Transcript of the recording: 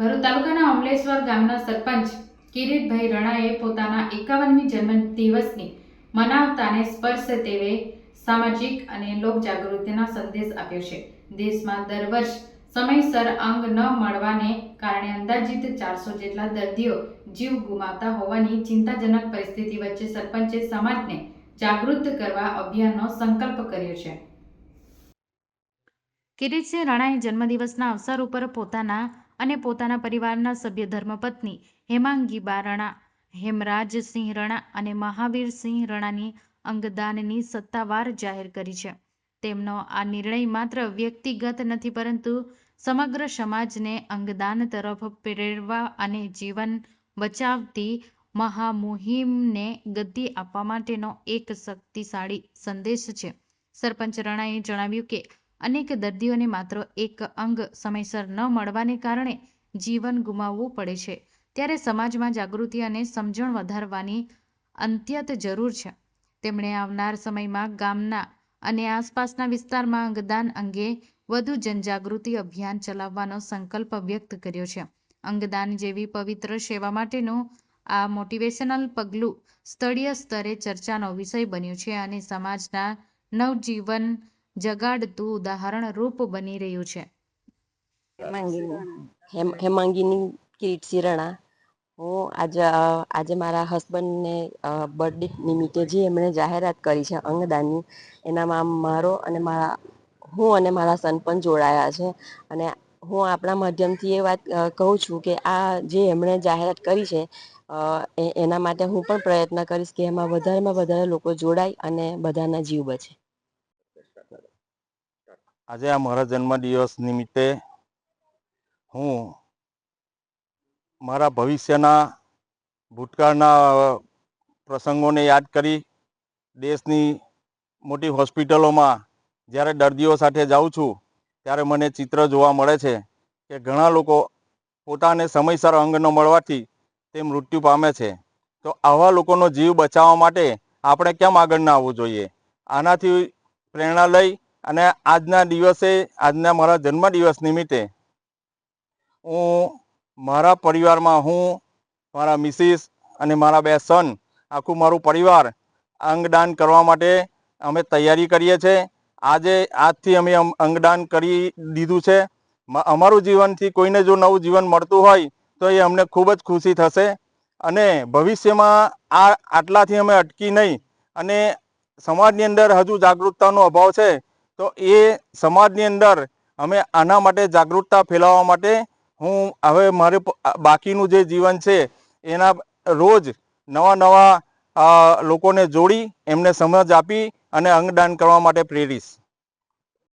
ભરૂચ તાલુકાના અમલેશ્વર ગામના સરપંચ કિરીટભાઈ રણાએ પોતાના એકાવનમી જન્મ દિવસની મનાવતાને સ્પર્શે તેવે સામાજિક અને લોક જાગૃતિનો સંદેશ આપ્યો છે. દેશમાં દર વર્ષ સમયસર અંગ ન મળવાને કારણે અંદાજિત ચારસો જેટલા દર્દીઓ જીવ ગુમાવતા હોવાની ચિંતાજનક પરિસ્થિતિ વચ્ચે સરપંચે સમાજને જાગૃત કરવા અભિયાનનો સંકલ્પ કર્યો છે. કિરીટસિંહ રાણાએ જન્મદિવસના અવસર ઉપર પોતાના અને પોતાના પરિવારના સભ્ય ધર્મપત્ની હેમાંગીબા રણા હેમરાજસિંહ રણા અને મહાવીરસિંહ રણાની અંગદાનની સત્તાવાર જાહેર કરી છે. તેમનો આ નિર્ણય માત્ર વ્યક્તિગત નથી, પરંતુ સમગ્ર સમાજને અંગદાન તરફ પ્રેરવા અને જીવન બચાવતી મહામુહિમને ગતિ આપવા માટેનો એક શક્તિશાળી સંદેશ છે. સરપંચ રણાએ જણાવ્યું કે અનેક દર્દીઓને માત્ર એક અંગ સમયસર ન મળવાને કારણે જીવન ગુમાવવું પડે છે. ત્યારે સમાજમાં જાગૃતિ અને સમજણ વધારવાની અંત્યત જરૂર છે. તેમણે આવનાર સમયમાં ગામના અને આસપાસના વિસ્તારમાં અંગદાન અંગે વધુ જનજાગૃતિ અભિયાન ચલાવવાનો સંકલ્પ વ્યક્ત કર્યો છે. અંગદાન જેવી પવિત્ર સેવા માટેનું આ મોટિવેશનલ પગલું સ્થળીય સ્તરે ચર્ચાનો વિષય બન્યું છે અને સમાજના નવજીવન જગાડતું ઉદાહરણ રૂપ બની રહ્યું છે. હેમાંગીની, હેમ, હેમાંગીની કિરીટસિંહ રણા હું આજે આજે મારા હસબન્ડને બર્થડે નિમિત્તે જે એમણે જાહેરાત કરી છે અંગદાનની, એનામાં મારો અને મારા, હું અને મારા સન પણ જોડાયા છે. અને હું આપણા માધ્યમથી એ વાત કહું છું કે આ જે એમણે જાહેરાત કરી છે એના માટે હું પણ પ્રયત્ન કરીશ કે એમાં વધારેમાં વધારે લોકો જોડાય અને બધાના જીવ બચે. આજે આ મારા જન્મદિવસ નિમિત્તે હું મારા ભવિષ્યના ભૂતકાળના પ્રસંગોને યાદ કરી દેશની મોટી હોસ્પિટલોમાં જ્યારે દર્દીઓ સાથે જાઉં છું, ત્યારે મને ચિત્ર જોવા મળે છે કે ઘણા લોકો પોતાને સમયસર અંગ ન મળવાથી તે મૃત્યુ પામે છે. તો આવા લોકોનો જીવ બચાવવા માટે આપણે કેમ આગળ ના આવવું જોઈએ? આનાથી પ્રેરણા લઈ અને આજના દિવસે, આજના મારા જન્મદિવસ નિમિત્તે હું મારા પરિવારમાં હું, મારા મિસિસ અને મારા બે સન, આખું મારું પરિવાર અંગદાન કરવા માટે અમે તૈયારી કરીએ છીએ. આજે, આજથી અમે અંગદાન કરી દીધું છે. અમારું જીવનથી કોઈને જો નવું જીવન મળતું હોય, તો એ અમને ખૂબ જ ખુશી થશે. અને ભવિષ્યમાં આ, આટલાથી અમે અટકી નહીં. અને સમાજની અંદર હજુ જાગૃતતાનો અભાવ છે. તો એ સમાજની અંદર અમે આના માટે જાગૃતતા ફેલાવવા માટે હું હવે મારે બાકીનું જે જીવન છે, એના રોજ નવા નવા લોકોને જોડી, એમને સમજ આપી અને અંગદાન કરવા માટે પ્રેરીશ.